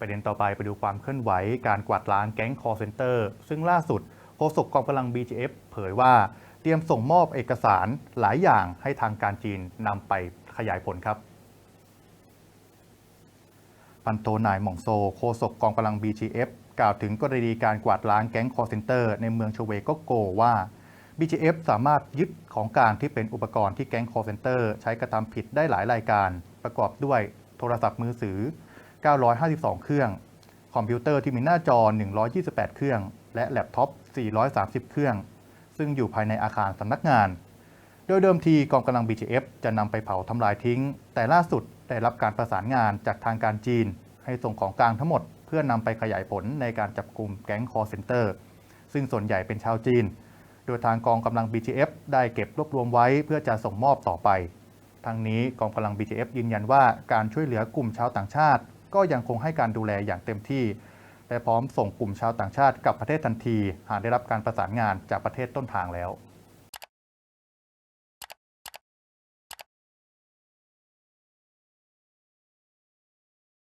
ประเด็นต่อไปไปดูความเคลื่อนไหวการกวาดล้างแก๊ง call center ซึ่งล่าสุดโฆษกกองกำลัง BGF เผยว่าเตรียมส่งมอบเอกสารหลายอย่างให้ทางการจีนนำไปขยายผลครับ พันโทนายหม่องโซโฆษกกองกำลัง BGF กล่าวถึงกรณีการกวาดล้างแก๊ง call center ในเมืองชเวโกโกว่า BGF สามารถยึดของกลางที่เป็นอุปกรณ์ที่แก๊ง call center ใช้กระทำผิดได้หลายรายการ ประกอบด้วยโทรศัพท์มือถือ 952 เครื่อง คอมพิวเตอร์ที่มีหน้าจอ 128 เครื่อง และแล็ปท็อป 430 เครื่อง ซึ่งอยู่ภายในอาคารสำนักงาน โดยเดิมทีกองกำลัง BGF จะนำไปเผาทำลายทิ้ง แต่ล่าสุดได้รับการประสานงานจากทางการจีน ให้ส่งของกลางทั้งหมด เพื่อนำไปขยายผลในการจับกลุ่มแก๊ง call center ซึ่งส่วนใหญ่เป็นชาวจีน โดยทางกองกำลัง BGF ได้เก็บรวบรวมไว้เพื่อจะส่งมอบต่อไปทั้งนี้กองกำลัง BGF ยืนยันว่าการช่วยเหลือกลุ่มชาวต่างชาติ ก็ยังคงให้การดูแลอย่างเต็มที่ และพร้อมส่งกลุ่มชาวต่างชาติกลับประเทศทันที หากได้รับการประสานงานจากประเทศต้นทางแล้ว